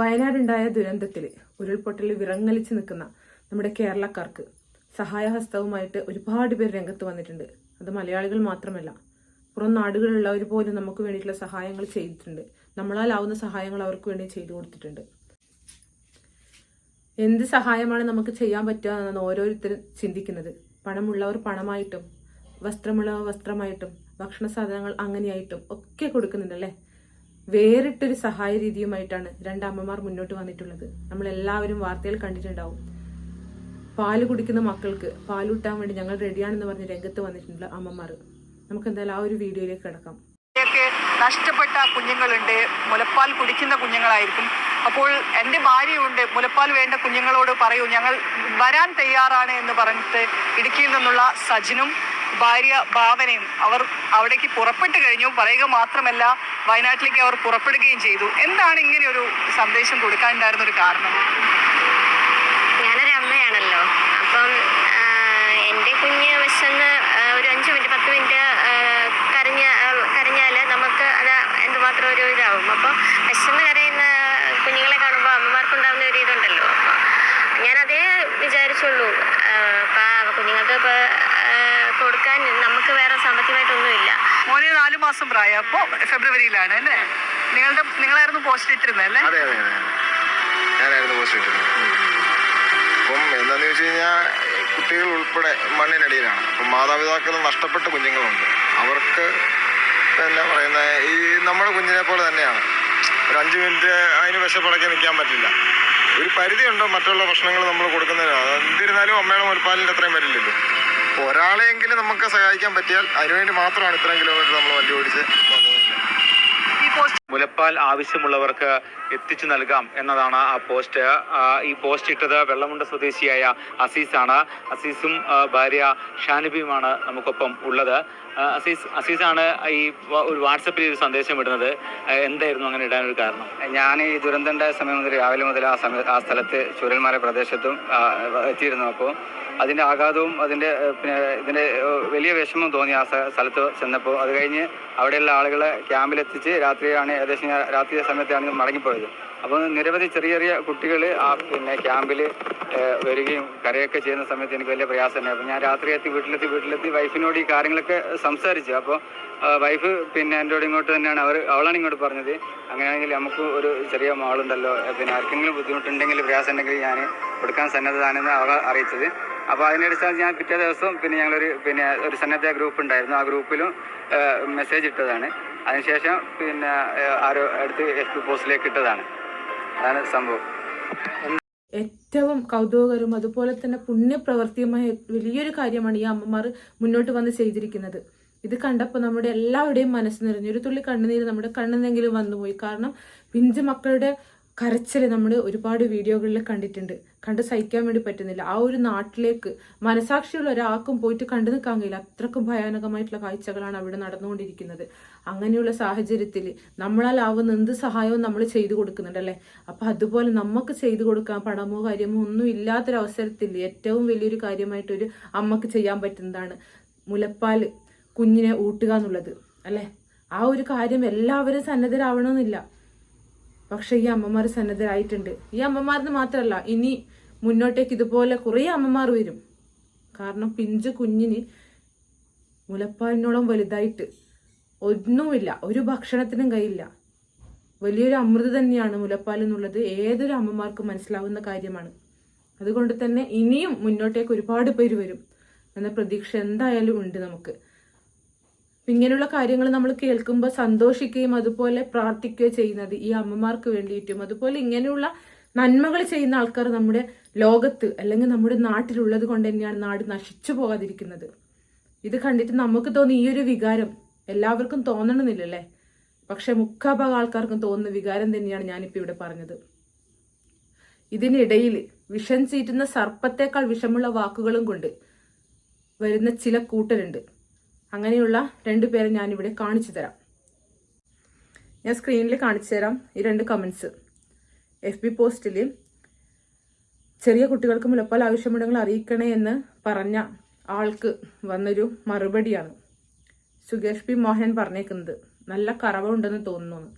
വയനാടുണ്ടായ ദുരന്തത്തിൽ ഉരുൾപൊട്ടൽ വിറങ്ങലിച്ച് നിൽക്കുന്ന നമ്മുടെ കേരളക്കാർക്ക് സഹായഹസ്തവുമായിട്ട് ഒരുപാട് പേർ രംഗത്ത് വന്നിട്ടുണ്ട്. അത് മലയാളികൾ മാത്രമല്ല പുറം നാടുകളിലുള്ളവർ പോലും നമുക്ക് വേണ്ടിയിട്ടുള്ള സഹായങ്ങൾ ചെയ്തിട്ടുണ്ട്. നമ്മളാലാവുന്ന സഹായങ്ങൾ അവർക്ക് വേണ്ടി ചെയ്തു കൊടുത്തിട്ടുണ്ട്. എന്ത് സഹായമാണ് നമുക്ക് ചെയ്യാൻ പറ്റുക എന്നാണ് ഓരോരുത്തരും ചിന്തിക്കുന്നത്. പണമുള്ളവർ പണമായിട്ടും വസ്ത്രമുള്ളവർ വസ്ത്രമായിട്ടും ഭക്ഷണ സാധനങ്ങൾ അങ്ങനെയായിട്ടും ഒക്കെ കൊടുക്കുന്നുണ്ടല്ലേ വേറിട്ടൊരു സഹായ രീതിയുമായിട്ടാണ് രണ്ടമ്മമാർ മുന്നോട്ട് വന്നിട്ടുള്ളത്. നമ്മൾ എല്ലാവരും വാർത്തയിൽ കണ്ടിട്ടുണ്ടാവും. പാൽ കുടിക്കുന്ന മക്കൾക്ക് പാലൂട്ടാൻ വേണ്ടി ഞങ്ങൾ റെഡിയാണെന്ന് പറഞ്ഞ് രംഗത്ത് വന്നിട്ടുണ്ട് അമ്മമാർ. നമുക്ക് എന്തായാലും ആ ഒരു വീഡിയോയിലേക്ക് കിടക്കാം. നഷ്ടപ്പെട്ട കുഞ്ഞുങ്ങളുണ്ട്. മുലപ്പാൽ കുടിക്കുന്ന കുഞ്ഞുങ്ങളായിരിക്കും. അപ്പോൾ എന്റെ ഭാര്യയുണ്ട്. മുലപ്പാൽ വേണ്ട കുഞ്ഞുങ്ങളോട് പറയൂ ഞങ്ങൾ വരാൻ തയ്യാറാണ് എന്ന് പറഞ്ഞിട്ട് ഇടുക്കിയിൽ നിന്നുള്ള സജിനും ഭാര്യ ഭാവനയും അവർ അവിടേക്ക് പുറപ്പെട്ടു കഴിഞ്ഞു. പറയുക മാത്രമല്ല വയനാട്ടിലേക്ക് അവർ പുറപ്പെടുകയും ചെയ്തു. എന്താണ് ഇങ്ങനെ ഒരു സന്ദേശം കൊടുക്കാനുണ്ടായിരുന്ന ഒരു കാരണം? ഞാനൊരു അമ്മയാണല്ലോ. അപ്പം എന്റെ കുഞ്ഞ് വിശന്ന് ഒരു അഞ്ച് മിനിറ്റ് പത്ത് മിനിറ്റ് കരഞ്ഞ കരഞ്ഞാൽ നമുക്ക് അത് എന്തുമാത്രം ഒരു ഇതാവും. അപ്പോൾ വിശന്ന് കരയുന്ന കുഞ്ഞുങ്ങളെ കാണുമ്പോൾ അമ്മമാർക്കുണ്ടാവുന്ന ഒരു ഇതുണ്ടല്ലോ. അപ്പോൾ ഞാൻ അതേ വിചാരിച്ചുള്ളൂ. അപ്പം കുഞ്ഞുങ്ങൾക്ക് ഇപ്പോൾ കൊടുക്കാൻ നമുക്ക് വേറെ സാമ്പത്തികമായിട്ടൊന്നുമില്ല. മോന് നാലു മാസം പ്രായം. അപ്പോൾ ഫെബ്രുവരിയിലാണ് അല്ലേ? നിങ്ങളുടെ നിങ്ങളായിരുന്നു പോസ്റ്റ് ഇട്ടിരുന്നത് അല്ലേ? അതെ അതെ അതെ ഞാനായിരുന്നു പോസ്റ്റ് അപ്പം എന്താന്ന് വെച്ച് കഴിഞ്ഞാൽ കുട്ടികൾ ഉൾപ്പെടെ മണ്ണിനടിയിലാണ്. അപ്പം മാതാപിതാക്കൾ നഷ്ടപ്പെട്ട കുഞ്ഞുങ്ങളുണ്ട്. അവർക്ക് എന്നാ പറയുന്ന ഈ നമ്മുടെ കുഞ്ഞിനെ പോലെ തന്നെയാണ്. ഒരു അഞ്ച് മിനിറ്റ് അതിന് വിശപ്പടക്കി നിൽക്കാൻ പറ്റില്ല. ഒരു പരിധിയുണ്ടോ മറ്റുള്ള ഭക്ഷണങ്ങൾ നമ്മൾ കൊടുക്കുന്നതിന്? എന്നിരുന്നാലും അമ്മയുടെ മുൽപ്പാലിന്റെ അത്രയും വരില്ലല്ലോ. ഒരാളെയെങ്കിലും നമുക്ക് സഹായിക്കാൻ പറ്റിയാൽ അതിനുവേണ്ടി മാത്രമാണ് ഇത്രയും കിലോമീറ്റർ നമ്മൾ വണ്ടി ഓടിച്ച് ഈ പോസ്റ്റ് മുലപ്പാൽ ആവശ്യമുള്ളവർക്ക് എത്തിച്ചു നൽകാം എന്നതാണ് ആ പോസ്റ്റ് ഈ പോസ്റ്റ് ഇട്ടത് വെള്ളമുണ്ട സ്വദേശിയായ അസീസാണ്. അസീസും ഭാര്യ ഷാനിബിയുമാണ് നമുക്കൊപ്പം ഉള്ളത്. അസീസ് അസീസാണ് ഈ ഒരു വാട്സപ്പിൽ ഒരു സന്ദേശം ഇടുന്നത്. എന്തായിരുന്നു അങ്ങനെ ഇടാനൊരു കാരണം? ഞാൻ ഈ ദുരന്തമുണ്ടായ സമയം മുതൽ രാവിലെ മുതൽ ആ സമയ ആ സ്ഥലത്ത് ചുരൽമല പ്രദേശത്തും എത്തിയിരുന്നു. അപ്പോൾ അതിന്റെ ആഘാതവും അതിന്റെ പിന്നെ ഇതിന്റെ ഏഹ്, വലിയ വിഷമം തോന്നി ആ സ്ഥലത്ത് ചെന്നപ്പോൾ അത് കഴിഞ്ഞ് അവിടെയുള്ള ആളുകളെ ക്യാമ്പിലെത്തിച്ച് രാത്രിയാണ് ഏകദേശം രാത്രി സമയത്താണ് മടങ്ങിപ്പോയത്. അപ്പോൾ നിരവധി ചെറിയ ചെറിയ കുട്ടികൾ ആ പിന്നെ ക്യാമ്പിൽ വരികയും കരയൊക്കെ ചെയ്യുന്ന സമയത്ത് എനിക്ക് വലിയ പ്രയാസം തന്നെ അപ്പോൾ ഞാൻ രാത്രി എത്തി വീട്ടിലെത്തി വീട്ടിലെത്തി വൈഫിനോട് ഈ കാര്യങ്ങളൊക്കെ സംസാരിച്ചു. അപ്പോൾ വൈഫ് പിന്നെ എന്നോട് ഇങ്ങോട്ട് തന്നെയാണ് അവർ അവളാണ് ഇങ്ങോട്ട് പറഞ്ഞത്. അങ്ങനെയാണെങ്കിൽ നമുക്ക് ഒരു ചെറിയ മാളുണ്ടല്ലോ പിന്നെ ആർക്കെങ്കിലും ബുദ്ധിമുട്ടുണ്ടെങ്കിൽ പ്രയാസം ഉണ്ടെങ്കിൽ ഞാൻ കൊടുക്കാൻ സന്നദ്ധതാണെന്ന് അവളെ അറിയിച്ചത്. അപ്പോൾ അതിനടിസ്ഥാനത്തിൽ ഞാൻ പിറ്റേ ദിവസം പിന്നെ ഞങ്ങളൊരു പിന്നെ ഒരു സന്നദ്ധ ഗ്രൂപ്പ് ഉണ്ടായിരുന്നു. ആ ഗ്രൂപ്പിലും മെസ്സേജ് ഇട്ടതാണ്. അതിനുശേഷം പിന്നെ ആരോ അടുത്ത് എഫ് പോസ്റ്റിലേക്ക് ഇട്ടതാണ്. അതാണ് സംഭവം. ഏറ്റവും കൗതുകകരവും അതുപോലെ തന്നെ പുണ്യപ്രവൃത്തിയുമായ വലിയൊരു കാര്യമാണ് ഈ അമ്മമാർ മുന്നോട്ട് വന്ന് ചെയ്തിരിക്കുന്നത്. ഇത് കണ്ടപ്പോൾ നമ്മുടെ എല്ലാവരുടെയും മനസ്സ് നിറഞ്ഞു. ഒരു തുള്ളി കണ്ണുനീര് നമ്മുടെ കണ്ണെന്നെങ്കിലും വന്നുപോയി. കാരണം പിഞ്ചു മക്കളുടെ കരച്ചിൽ നമ്മൾ ഒരുപാട് വീഡിയോകളിൽ കണ്ടിട്ടുണ്ട്. കണ്ട് സഹിക്കാൻ വേണ്ടി പറ്റുന്നില്ല. ആ ഒരു നാട്ടിലേക്ക് മനസാക്ഷിയുള്ള ഒരാൾക്കും പോയിട്ട് കണ്ടു നിൽക്കാൻ കഴിയില്ല. അത്രക്കും ഭയാനകമായിട്ടുള്ള കാഴ്ചകളാണ് അവിടെ നടന്നുകൊണ്ടിരിക്കുന്നത്. അങ്ങനെയുള്ള സാഹചര്യത്തിൽ നമ്മളാലാവുന്ന എന്ത് സഹായവും നമ്മൾ ചെയ്തു കൊടുക്കുന്നുണ്ടല്ലേ അപ്പൊ അതുപോലെ നമുക്ക് ചെയ്തു കൊടുക്കാൻ പണമോ കാര്യമോ ഒന്നും ഇല്ലാത്തൊരവസരത്തിൽ ഏറ്റവും വലിയൊരു കാര്യമായിട്ട് ഒരു അമ്മയ്ക്ക് ചെയ്യാൻ പറ്റുന്നതാണ് മുലപ്പാൽ കുഞ്ഞിനെ ഊട്ടുക എന്നുള്ളത്. അല്ലേ? ആ ഒരു കാര്യം എല്ലാവരും സന്നദ്ധരാവണമെന്നില്ല. പക്ഷെ ഈ അമ്മമാർ സന്നദ്ധരായിട്ടുണ്ട്. ഈ അമ്മമാരെന്ന് മാത്രമല്ല ഇനി മുന്നോട്ടേക്ക് ഇതുപോലെ കുറേ അമ്മമാർ വരും. കാരണം പിഞ്ച് കുഞ്ഞിന് മുലപ്പാലിനോളം വലുതായിട്ട് ഒന്നുമില്ല ഒരു ഭക്ഷണത്തിനും കഴിയില്ല വലിയൊരു അമൃത് തന്നെയാണ് മുലപ്പാൽ എന്നുള്ളത് ഏതൊരു അമ്മമാർക്കും മനസ്സിലാവുന്ന കാര്യമാണ്. അതുകൊണ്ട് തന്നെ ഇനിയും മുന്നോട്ടേക്ക് ഒരുപാട് പേര് വരും എന്ന പ്രതീക്ഷ എന്തായാലും ഉണ്ട് നമുക്ക്. ഇങ്ങനെയുള്ള കാര്യങ്ങൾ നമ്മൾ കേൾക്കുമ്പോൾ സന്തോഷിക്കുകയും അതുപോലെ പ്രാർത്ഥിക്കുകയും ചെയ്യുന്നത് ഈ അമ്മമാർക്ക് വേണ്ടിയിട്ടും അതുപോലെ ഇങ്ങനെയുള്ള നന്മകൾ ചെയ്യുന്ന ആൾക്കാർ നമ്മുടെ ലോകത്ത് അല്ലെങ്കിൽ നമ്മുടെ നാട്ടിലുള്ളത് കൊണ്ട് തന്നെയാണ് നാട് നശിച്ചു പോകാതിരിക്കുന്നത്. ഇത് കണ്ടിട്ട് നമുക്ക് തോന്നി ഈ ഒരു വികാരം എല്ലാവർക്കും തോന്നണമെന്നില്ലല്ലേ? പക്ഷെ മുക്കാഭാഗം ആൾക്കാർക്കും തോന്നുന്ന വികാരം തന്നെയാണ് ഞാനിപ്പോൾ ഇവിടെ പറഞ്ഞത്. ഇതിനിടയിൽ വിഷം ചീറ്റുന്ന സർപ്പത്തേക്കാൾ വിഷമുള്ള വാക്കുകളും കൊണ്ട് വരുന്ന ചില കൂട്ടരുണ്ട്. അങ്ങനെയുള്ള രണ്ട് പേരെ ഞാനിവിടെ കാണിച്ചു തരാം. ഞാൻ സ്ക്രീനിൽ കാണിച്ചു തരാം ഈ രണ്ട് കമൻസ് എഫ് ബി പോസ്റ്റിൽ ചെറിയ കുട്ടികൾക്ക് മുലപ്പാൽ ആവശ്യമുണ്ടെങ്കിൽ അറിയിക്കണേ എന്ന് പറഞ്ഞ ആൾക്ക് വന്നൊരു മറുപടിയാണ് സുകേഷ് പി മോഹൻ പറഞ്ഞേക്കുന്നത്. നല്ല കറവ ഉണ്ടെന്ന് തോന്നുന്നു.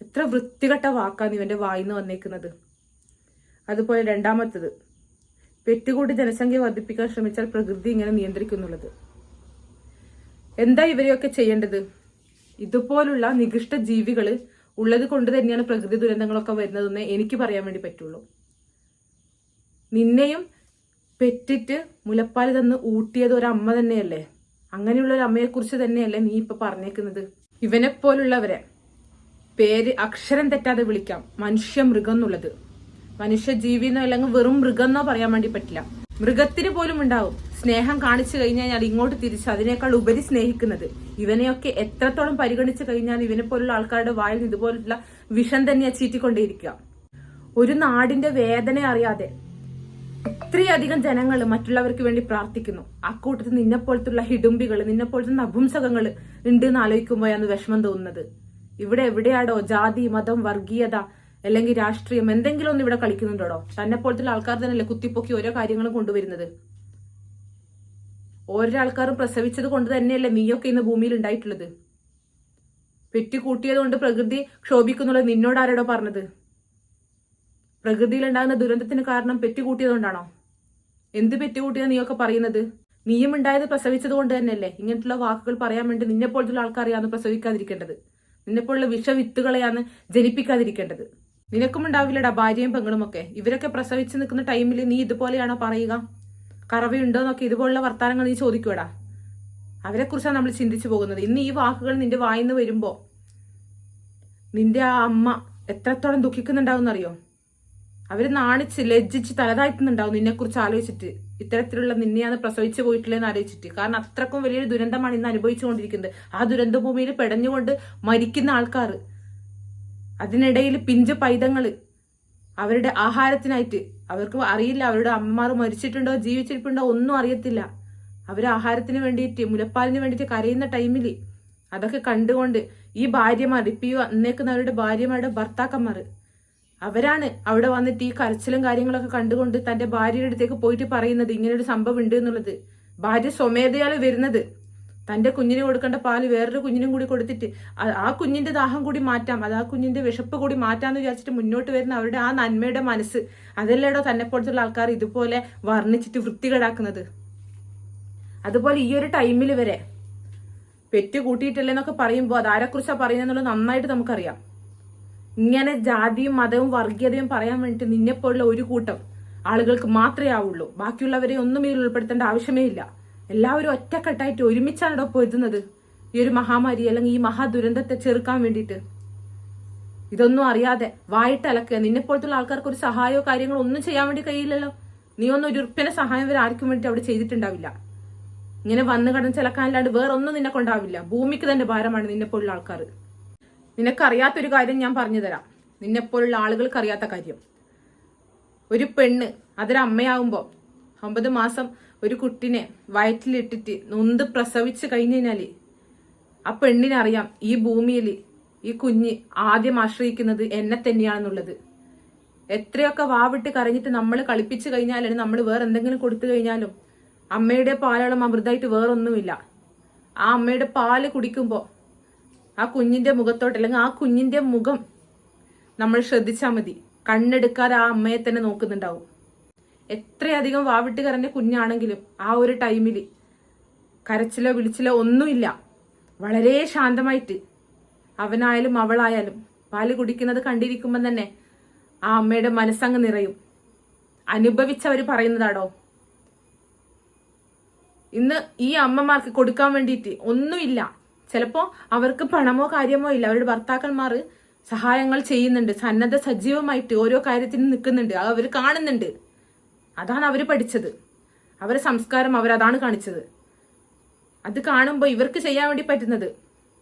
എത്ര വൃത്തികെട്ട വാക്കാണ് ഇവന്റെ വായിന്ന് വന്നേക്കുന്നത്. അതുപോലെ രണ്ടാമത്തത് പെറ്റുകൂട്ടി ജനസംഖ്യ വർദ്ധിപ്പിക്കാൻ ശ്രമിച്ചാൽ പ്രകൃതി ഇങ്ങനെ നിയന്ത്രിക്കുന്നുള്ളത്. എന്താ ഇവരെയൊക്കെ ചെയ്യേണ്ടത്? ഇതുപോലുള്ള നികൃഷ്ട ജീവികൾ ഉള്ളത് കൊണ്ട് തന്നെയാണ് പ്രകൃതി ദുരന്തങ്ങളൊക്കെ വരുന്നതെന്ന് എനിക്ക് പറയാൻ വേണ്ടി പറ്റുള്ളൂ. നിന്നെയും പെറ്റിട്ട് മുലപ്പാൽ തന്ന് ഊട്ടിയത് ഒരമ്മ തന്നെയല്ലേ? അങ്ങനെയുള്ള ഒരു അമ്മയെക്കുറിച്ച് തന്നെയല്ലേ നീ ഇപ്പൊ പറഞ്ഞേക്കുന്നത്? ഇവനെ പോലുള്ളവരെ പേര് അക്ഷരം തെറ്റാതെ വിളിക്കാം. മനുഷ്യ മൃഗം എന്നുള്ളത്. മനുഷ്യ ജീവിന്നോ അല്ലെങ്കിൽ വെറും മൃഗം എന്നോ പറയാൻ വേണ്ടി പറ്റില്ല. മൃഗത്തിന് പോലും ഉണ്ടാവും. സ്നേഹം കാണിച്ചു കഴിഞ്ഞാൽ ഇങ്ങോട്ട് തിരിച്ച് അതിനേക്കാൾ ഉപരി സ്നേഹിക്കുന്നത്. ഇവനെയൊക്കെ എത്രത്തോളം പരിഗണിച്ചു കഴിഞ്ഞാൽ ഇവനെ പോലുള്ള ആൾക്കാരുടെ വായിൽ നിന്ന് ഇതുപോലുള്ള വിഷം തന്നെയാ ചീറ്റിക്കൊണ്ടേയിരിക്കുക. ഒരു നാടിന്റെ വേദന അറിയാതെ ഇത്രയധികം ജനങ്ങൾ മറ്റുള്ളവർക്ക് വേണ്ടി പ്രാർത്ഥിക്കുന്നു. ആ കൂട്ടത്തിൽ നിന്നെപ്പോലത്തുള്ള ഹിഡുംബികൾ നിന്നെപ്പോലത്തെ നപുംസകങ്ങൾ ഉണ്ട് എന്ന് ആലോചിക്കുമ്പോഴാണ് വിഷമം തോന്നുന്നത്. ഇവിടെ എവിടെയാടോ ജാതി മതം വർഗീയത അല്ലെങ്കിൽ രാഷ്ട്രീയം എന്തെങ്കിലും ഒന്ന് ഇവിടെ കളിക്കുന്നുണ്ടോ തന്നെ പോലത്തുള്ള ആൾക്കാർ തന്നെയല്ലേ കുത്തിപ്പൊക്കി ഓരോ കാര്യങ്ങളും കൊണ്ടുവരുന്നത്. ഓരോ ആൾക്കാരും പ്രസവിച്ചത് കൊണ്ട് തന്നെയല്ലേ നീയൊക്കെ ഇന്ന് ഭൂമിയിൽ ഉണ്ടായിട്ടുള്ളത്. പെറ്റുകൂട്ടിയത് കൊണ്ട് പ്രകൃതി ക്ഷോഭിക്കുന്നുള്ളത് നിന്നോട് ആരോടോ പറഞ്ഞത്? പ്രകൃതിയിൽ ഉണ്ടാകുന്ന ദുരന്തത്തിന് കാരണം പെറ്റുകൂട്ടിയതുകൊണ്ടാണോ എന്ത് പെറ്റുകൂട്ടിയെന്ന് നീയൊക്കെ പറയുന്നത്? നീയും ഉണ്ടായത് പ്രസവിച്ചത് കൊണ്ട് തന്നെയല്ലേ. ഇങ്ങനത്തുള്ള വാക്കുകൾ പറയാൻ വേണ്ടി നിന്നെ പോലത്തുള്ള ആൾക്കാരെയാണ് പ്രസവിക്കാതിരിക്കേണ്ടത്. നിന്നെ പോലുള്ള വിഷവിത്തുകളെയാണ് ജനിപ്പിക്കാതിരിക്കേണ്ടത്. നിനക്കും ഉണ്ടാവില്ലടാ ഭാര്യയും പെങ്ങളും ഒക്കെ. ഇവരൊക്കെ പ്രസവിച്ച് നിൽക്കുന്ന ടൈമിൽ നീ ഇതുപോലെയാണോ പറയുക? കറവയുണ്ടോ എന്നൊക്കെ ഇതുപോലുള്ള വർത്തമാനങ്ങൾ നീ ചോദിക്കുവടാ. അവരെ കുറിച്ചാണ് നമ്മൾ ചിന്തിച്ചു പോകുന്നത്. ഇന്ന് ഈ വാക്കുകൾ നിന്റെ വായിന്ന് വരുമ്പോ നിന്റെ ആ അമ്മ എത്രത്തോളം ദുഃഖിക്കുന്നുണ്ടാവും അവർ നാണിച്ച് ലജ്ജിച്ച് തലതാഴ്ത്തുന്നുണ്ടാവും നിന്നെക്കുറിച്ച് ആലോചിച്ചിട്ട്. ഇത്തരത്തിലുള്ള നിന്നെയാണ് പ്രസവിച്ചു പോയിട്ടില്ലെന്ന് ആലോചിച്ചിട്ട്. കാരണം അത്രക്കും വലിയൊരു ദുരന്തമാണ് ഇന്ന് അനുഭവിച്ചുകൊണ്ടിരിക്കുന്നത്. ആ ദുരന്തഭൂമിയിൽ പെടഞ്ഞുകൊണ്ട് മരിക്കുന്ന ആൾക്കാർ അതിനിടയിൽ പിഞ്ച് പൈതങ്ങൾ അവരുടെ ആഹാരത്തിനായിട്ട് അവർക്ക് അറിയില്ല അവരുടെ അമ്മമാർ മരിച്ചിട്ടുണ്ടോ ജീവിച്ചിരിപ്പുണ്ടോ ഒന്നും അറിയത്തില്ല. അവർ ആഹാരത്തിന് വേണ്ടിയിട്ട് മുലപ്പാലിന് വേണ്ടിയിട്ട് കരയുന്ന ടൈമിൽ അതൊക്കെ കണ്ടുകൊണ്ട് ഈ ഭാര്യമാർ ഇപ്പം ഈ വന്നേക്കുന്നവരുടെ ഭാര്യമാരുടെ ഭർത്താക്കന്മാർ അവരാണ് അവിടെ വന്നിട്ട് ഈ കരച്ചിലും കാര്യങ്ങളൊക്കെ കണ്ടുകൊണ്ട് തന്റെ ഭാര്യയുടെ അടുത്തേക്ക് പോയിട്ട് പറയുന്നത് ഇങ്ങനൊരു സംഭവം ഉണ്ട് എന്നുള്ളത്. ഭാര്യ സ്വമേധയാൽ വരുന്നത്. തന്റെ കുഞ്ഞിന് കൊടുക്കേണ്ട പാൽ വേറൊരു കുഞ്ഞിനും കൂടി കൊടുത്തിട്ട് ആ- കുഞ്ഞിന്റെ ദാഹം കൂടി മാറ്റാം. അത് ആ കുഞ്ഞിന്റെ വിശപ്പ് കൂടി മാറ്റാന്ന് വിചാരിച്ചിട്ട് മുന്നോട്ട് വരുന്ന അവരുടെ ആ നന്മയുടെ മനസ്സ്. അതല്ലേടോ തന്നെ പോലത്തുള്ള ആൾക്കാർ ഇതുപോലെ വർണിച്ചിട്ട് വൃത്തികേടാക്കുന്നത്. അതുപോലെ ഈ ഒരു ടൈമിൽ വരെ പെറ്റ് കൂട്ടിയിട്ടില്ലെന്നൊക്കെ പറയുമ്പോൾ അത് ആരെക്കുറിച്ചാണ് പറയുന്നത് നന്നായിട്ട് നമുക്കറിയാം. ഇങ്ങനെ ജാതിയും മതവും വർഗീയതയും പറയാൻ വേണ്ടിയിട്ട് നിന്നെപ്പോലുള്ള ഒരു കൂട്ടം ആളുകൾക്ക് മാത്രമേ ആവുള്ളൂ. ബാക്കിയുള്ളവരെ ഒന്നും ഇതിൽ ഉൾപ്പെടുത്തേണ്ട ആവശ്യമേ ഇല്ല. എല്ലാവരും ഒറ്റക്കെട്ടായിട്ട് ഒരുമിച്ചാണ് പൊരുതുന്നത്? ഈ ഒരു മഹാമാരി അല്ലെങ്കിൽ ഈ മഹാദുരന്തത്തെ ചെറുക്കാൻ വേണ്ടിയിട്ട്. ഇതൊന്നും അറിയാതെ വായിട്ട് അലക്കുക നിന്നെപ്പോലത്തുള്ള ആൾക്കാർക്ക് ഒരു സഹായമോ കാര്യങ്ങളോ ഒന്നും ചെയ്യാൻ വേണ്ടി കഴിയില്ലല്ലോ. നീ ഒന്നും ഒരു ഉറുപ്പിനെ സഹായം വരെ ആർക്കും വേണ്ടി അവിടെ ചെയ്തിട്ടുണ്ടാവില്ല. ഇങ്ങനെ വന്നു കടന്ന് ചിലക്കാനല്ലാണ്ട് വേറെ ഒന്നും നിന്നെ കൊണ്ടാവില്ല. ഭൂമിക്ക് തന്നെ ഭാരമാണ് നിന്നെപ്പോലുള്ള ആൾക്കാർ. നിനക്കറിയാത്തൊരു കാര്യം ഞാൻ പറഞ്ഞു തരാം. നിന്നെപ്പോലുള്ള ആളുകൾക്ക് അറിയാത്ത കാര്യം. ഒരു പെണ്ണ് അതൊരു അമ്മയാവുമ്പോൾ ഒമ്പത് മാസം ഒരു കുട്ടിനെ വയറ്റിലിട്ടിട്ട് നൊന്ത് പ്രസവിച്ച് കഴിഞ്ഞു കഴിഞ്ഞാൽ ആ പെണ്ണിനറിയാം ഈ ഭൂമിയിൽ ഈ കുഞ്ഞ് ആദ്യം ആശ്രയിക്കുന്നത് എന്നെ തന്നെയാണെന്നുള്ളത്. എത്രയൊക്കെ വാവിട്ട് കരഞ്ഞിട്ട് നമ്മൾ കളിപ്പിച്ചു കഴിഞ്ഞാലും നമ്മൾ വേറെ എന്തെങ്കിലും കൊടുത്തു കഴിഞ്ഞാലും അമ്മയുടെ പാലോളം അമൃതായിട്ട് വേറൊന്നുമില്ല. ആ അമ്മയുടെ പാൽ കുടിക്കുമ്പോൾ ആ കുഞ്ഞിന്റെ മുഖത്തോട്ട് അല്ലെങ്കിൽ ആ കുഞ്ഞിന്റെ മുഖം നമ്മൾ ശ്രദ്ധിച്ചാൽ മതി. കണ്ണെടുക്കാതെ ആ അമ്മയെ തന്നെ നോക്കുന്നുണ്ടാവും. എത്രയധികം വാവിട്ട് കരഞ്ഞ കുഞ്ഞാണെങ്കിലും ആ ഒരു ടൈമിൽ കരച്ചിലോ വിളിച്ചിലോ ഒന്നുമില്ല. വളരെ ശാന്തമായിട്ട് അവനായാലും അവളായാലും പാൽ കുടിക്കുന്നത് കണ്ടിരിക്കുമ്പം തന്നെ ആ അമ്മയുടെ മനസ്സങ്ങ് നിറയും. അനുഭവിച്ചവർ പറയുന്നതാടോ? ഇന്ന് ഈ അമ്മമാർക്ക് കൊടുക്കാൻ വേണ്ടിയിട്ട് ഒന്നുമില്ല. ചിലപ്പോൾ അവർക്ക് പണമോ കാര്യമോ ഇല്ല. അവരുടെ ഭർത്താക്കന്മാർ സഹായങ്ങൾ ചെയ്യുന്നുണ്ട്. സന്നദ്ധ സജീവമായിട്ട് ഓരോ കാര്യത്തിനും നിൽക്കുന്നുണ്ട്. അവർ കാണുന്നുണ്ട്. അതാണ് അവർ പഠിച്ചത്. അവരെ സംസ്കാരം അവരതാണ് കാണിച്ചത്. അത് കാണുമ്പോൾ ഇവർക്ക് ചെയ്യാൻ വേണ്ടി പറ്റുന്നത്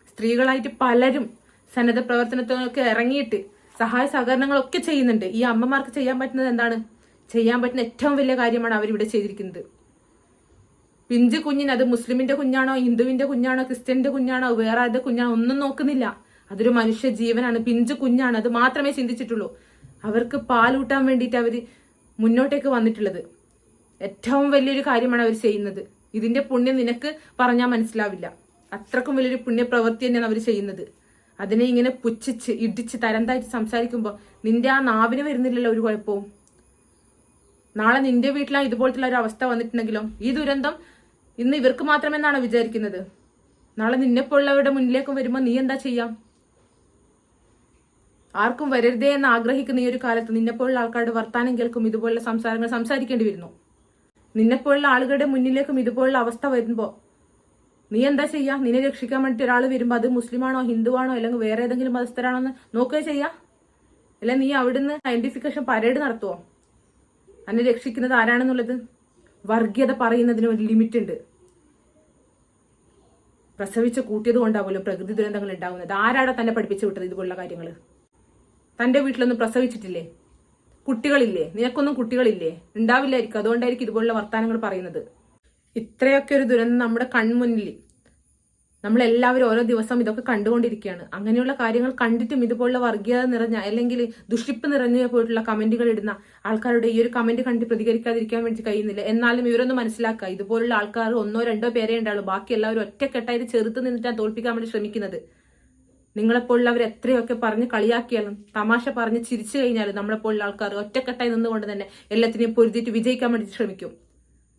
സ്ത്രീകളായിട്ട് പലരും സന്നദ്ധ പ്രവർത്തനത്തിനൊക്കെ ഇറങ്ങിയിട്ട് സഹായ സഹകരണങ്ങളൊക്കെ ചെയ്യുന്നുണ്ട്. ഈ അമ്മമാർക്ക് ചെയ്യാൻ പറ്റുന്നത് എന്താണ്? ചെയ്യാൻ പറ്റുന്ന ഏറ്റവും വലിയ കാര്യമാണ് അവരിവിടെ ചെയ്തിരിക്കുന്നത്. പിഞ്ച് കുഞ്ഞിന് അത് മുസ്ലിമിന്റെ കുഞ്ഞാണോ ഹിന്ദുവിന്റെ കുഞ്ഞാണോ ക്രിസ്ത്യന്റെ കുഞ്ഞാണോ വേറെ ആരുടെ കുഞ്ഞാണോ ഒന്നും നോക്കുന്നില്ല. അതൊരു മനുഷ്യ ജീവനാണ്. പിഞ്ച് കുഞ്ഞാണ്. അത് മാത്രമേ ചിന്തിച്ചിട്ടുള്ളൂ. അവർക്ക് പാലൂട്ടാൻ വേണ്ടിയിട്ട് അവർ മുന്നോട്ടേക്ക് വന്നിട്ടുള്ളത്. ഏറ്റവും വലിയൊരു കാര്യമാണ് അവർ ചെയ്യുന്നത്. ഇതിന്റെ പുണ്യം നിനക്ക് പറഞ്ഞാൽ മനസ്സിലാവില്ല. അത്രക്കും വലിയൊരു പുണ്യപ്രവൃത്തി തന്നെയാണ് അവർ ചെയ്യുന്നത്. അതിനെ ഇങ്ങനെ പുച്ഛിച്ച് ഇടിച്ച് തരംതായിട്ട് സംസാരിക്കുമ്പോൾ നിന്റെ ആ നാവിന് വരുന്നില്ലല്ലോ ഒരു കുഴപ്പവും. നാളെ നിന്റെ വീട്ടിലാണ് ഇതുപോലത്തുള്ള ഒരു അവസ്ഥ വന്നിട്ടുണ്ടെങ്കിലും ഈ ദുരന്തം ഇന്ന് ഇവർക്ക് മാത്രമെന്നാണോ വിചാരിക്കുന്നത്? നാളെ നിന്നെപ്പോലുള്ളവരുടെ മുന്നിലേക്കും വരുമ്പോൾ നീ എന്താ ചെയ്യാം? ആർക്കും വരരുതേ എന്ന് ആഗ്രഹിക്കുന്ന ഈ ഒരു കാലത്ത് നിന്നെപ്പോലുള്ള ആൾക്കാരുടെ വർത്താനം കേൾക്കും ഇതുപോലുള്ള സംസാരങ്ങൾ സംസാരിക്കേണ്ടി വരുന്നു. നിന്നെപ്പോലുള്ള ആളുകളുടെ മുന്നിലേക്കും ഇതുപോലുള്ള അവസ്ഥ വരുമ്പോൾ നീ എന്താ ചെയ്യാ? നിന്നെ രക്ഷിക്കാൻ വേണ്ടിട്ട് ഒരാൾ വരുമ്പോൾ അത് മുസ്ലിമാണോ ഹിന്ദുവാണോ അല്ലെങ്കിൽ വേറെ ഏതെങ്കിലും മതസ്ഥരാണോ എന്ന് നോക്കുക ചെയ്യാ? അല്ല നീ അവിടുന്ന് ഐഡന്റിഫിക്കേഷൻ പരേഡ് നടത്തുവോ? എന്നെ രക്ഷിക്കുന്നത് ആരാണെന്നുള്ളത്? വർഗീയത പറയുന്നതിന് ഒരു ലിമിറ്റ് ഉണ്ട്. പ്രസവിച്ച് കൂട്ടിയത് കൊണ്ടാവുമല്ലോ പ്രകൃതി ദുരന്തങ്ങൾ ഉണ്ടാവുന്നത്. ആരാടാ തന്നെ പഠിപ്പിച്ചു വിട്ടത് ഇതുപോലുള്ള കാര്യങ്ങൾ തന്റെ വീട്ടിലൊന്നും പ്രസവിച്ചിട്ടില്ലേ? കുട്ടികളില്ലേ? നിനക്കൊന്നും കുട്ടികളില്ലേ? ഉണ്ടാവില്ലായിരിക്കും. അതുകൊണ്ടായിരിക്കും ഇതുപോലുള്ള വർത്തമാനങ്ങൾ പറയുന്നത്. ഇത്രയൊക്കെ ഒരു ദുരന്തം നമ്മുടെ കൺമുന്നിൽ നമ്മളെല്ലാവരും ഓരോ ദിവസം ഇതൊക്കെ കണ്ടുകൊണ്ടിരിക്കുകയാണ്. അങ്ങനെയുള്ള കാര്യങ്ങൾ കണ്ടിട്ടും ഇതുപോലുള്ള വർഗീയത നിറഞ്ഞ അല്ലെങ്കിൽ ദുഷിപ്പ് നിറഞ്ഞു പോയിട്ടുള്ള കമന്റുകൾ ഇടുന്ന ആൾക്കാരുടെ ഈ ഒരു കമന്റ് കണ്ട് പ്രതികരിക്കാതിരിക്കാൻ വേണ്ടി കഴിയുന്നില്ല. എന്നാലും ഇവരൊന്നും മനസ്സിലാക്കുക. ഇതുപോലുള്ള ആൾക്കാർ ഒന്നോ രണ്ടോ പേരേ ഉണ്ടാവുള്ളൂ. ബാക്കി എല്ലാവരും ഒറ്റക്കെട്ടായിട്ട് ചെറുത്ത് നിന്നിട്ടാണ് തോൽപ്പിക്കാൻ വേണ്ടി ശ്രമിക്കുന്നത്. നിങ്ങളെപ്പോലുള്ളവർ എത്രയൊക്കെ പറഞ്ഞ് കളിയാക്കിയാലും തമാശ പറഞ്ഞ് ചിരിച്ചു കഴിഞ്ഞാലും നമ്മളെപ്പോലുള്ള ആൾക്കാർ ഒറ്റക്കെട്ടായി നിന്നുകൊണ്ട് തന്നെ എല്ലാത്തിനെയും പൊരുതിയിട്ട് വിജയിക്കാൻ വേണ്ടി ശ്രമിക്കും.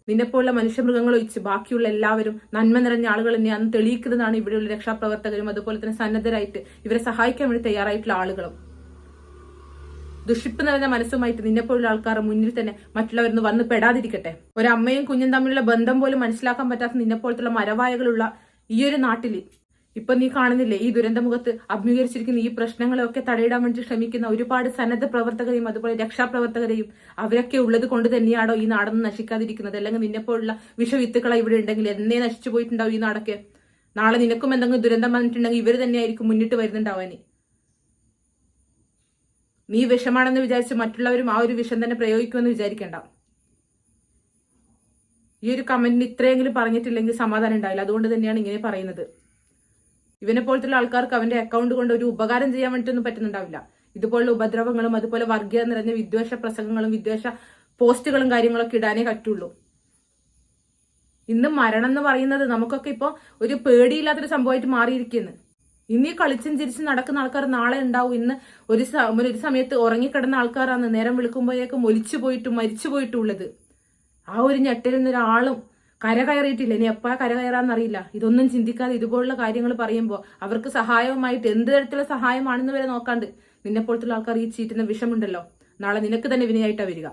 നിന്നെപ്പോലുള്ള മനുഷ്യമൃഗങ്ങൾ ഒഴിച്ച് ബാക്കിയുള്ള എല്ലാവരും നന്മ നിറഞ്ഞ ആളുകൾ തന്നെയാണ് തെളിയിക്കുന്നതാണ് ഇവിടെയുള്ള രക്ഷാപ്രവർത്തകരും അതുപോലെ തന്നെ സന്നദ്ധരായിട്ട് ഇവരെ സഹായിക്കാൻ വേണ്ടി തയ്യാറായിട്ടുള്ള ആളുകളും. ദുഷിപ്പ് നിറഞ്ഞ മനസ്സുമായിട്ട് നിന്നെപ്പോലുള്ള ആൾക്കാരെ മുന്നിൽ തന്നെ മറ്റുള്ളവരൊന്ന് വന്ന് പെടാതിരിക്കട്ടെ. ഒരമ്മയും കുഞ്ഞും തമ്മിലുള്ള ബന്ധം പോലും മനസ്സിലാക്കാൻ പറ്റാത്ത നിന്നെപ്പോലത്തുള്ള മരവായകളുള്ള ഈ ഒരു നാട്ടിൽ ഇപ്പൊ നീ കാണുന്നില്ലേ ഈ ദുരന്തമുഖത്ത് അഭിമുഖീകരിച്ചിരിക്കുന്ന ഈ പ്രശ്നങ്ങളെയൊക്കെ തടയിടാൻ വേണ്ടി ശ്രമിക്കുന്ന ഒരുപാട് സന്നദ്ധ പ്രവർത്തകരെയും അതുപോലെ രക്ഷാപ്രവർത്തകരെയും അവരൊക്കെ ഉള്ളത് കൊണ്ട് തന്നെയാണോ ഈ നാടൊന്നും നശിക്കാതിരിക്കുന്നത്? അല്ലെങ്കിൽ നിന്നെപ്പോലുള്ള വിഷവിത്തുക്കളെ ഇവിടെ ഉണ്ടെങ്കിൽ എന്നേ നശിച്ചു പോയിട്ടുണ്ടാവും ഈ നാടൊക്കെ? നാളെ നിനക്കും എന്തെങ്കിലും ദുരന്തം വന്നിട്ടുണ്ടെങ്കിൽ ഇവർ തന്നെയായിരിക്കും മുന്നിട്ട് വരുന്നുണ്ടാവാനേ നീ വിഷമാണെന്ന് വിചാരിച്ച് മറ്റുള്ളവരും ആ ഒരു വിഷം തന്നെ പ്രയോഗിക്കുമെന്ന് വിചാരിക്കേണ്ട. ഈ ഒരു കമന്റിന് ഇത്രയെങ്കിലും പറഞ്ഞിട്ടില്ലെങ്കിൽ സമാധാനം ഉണ്ടാവില്ല. അതുകൊണ്ട് തന്നെയാണ് ഇങ്ങനെ പറയുന്നത്. ഇവനെ പോലത്തുള്ള ആൾക്കാർക്ക് അവന്റെ അക്കൗണ്ട് കൊണ്ട് ഒരു ഉപകാരം ചെയ്യാൻ വേണ്ടിയിട്ടൊന്നും പറ്റുന്നുണ്ടാവില്ല. ഇതുപോലുള്ള ഉപദ്രവങ്ങളും അതുപോലെ വർഗീയ നിറഞ്ഞ വിദ്വേഷ പ്രസംഗങ്ങളും വിദ്വേഷ പോസ്റ്റുകളും കാര്യങ്ങളൊക്കെ ഇടാനേ പറ്റുള്ളൂ. ഇന്ന് മരണം എന്ന് പറയുന്നത് നമുക്കൊക്കെ ഇപ്പോൾ ഒരു പേടിയില്ലാത്തൊരു സംഭവമായിട്ട് മാറിയിരിക്കുന്നു ഇനി കളിച്ചും ചിരിച്ചും നടക്കുന്ന ആൾക്കാർ നാളെ ഉണ്ടാവും. ഇന്ന് ഒരു ഒരു സമയത്ത് ഉറങ്ങിക്കിടന്ന ആൾക്കാരാണ് നേരം വിളിക്കുമ്പോഴേക്കും ഒലിച്ചു പോയിട്ടും മരിച്ചു പോയിട്ടും ഉള്ളത്. ആ ഒരു ഞെട്ടലിൽ നിന്ന് ഒരാളും കര കയറിയിട്ടില്ല. ഇനി എപ്പോഴാ കര കയറാന്നറിയില്ല ഇതൊന്നും ചിന്തിക്കാതെ ഇതുപോലുള്ള കാര്യങ്ങൾ പറയുമ്പോൾ അവർക്ക് സഹായവുമായിട്ട് എന്ത് തരത്തിലുള്ള സഹായമാണെന്ന് വരെ നോക്കാണ്ട് നിന്നെ പോലത്തുള്ള ആൾക്കാർ ഈ ചീറ്റുന്ന വിഷമുണ്ടല്ലോ. നാളെ നിനക്ക് തന്നെ വിനയായിട്ടാണ് വരിക.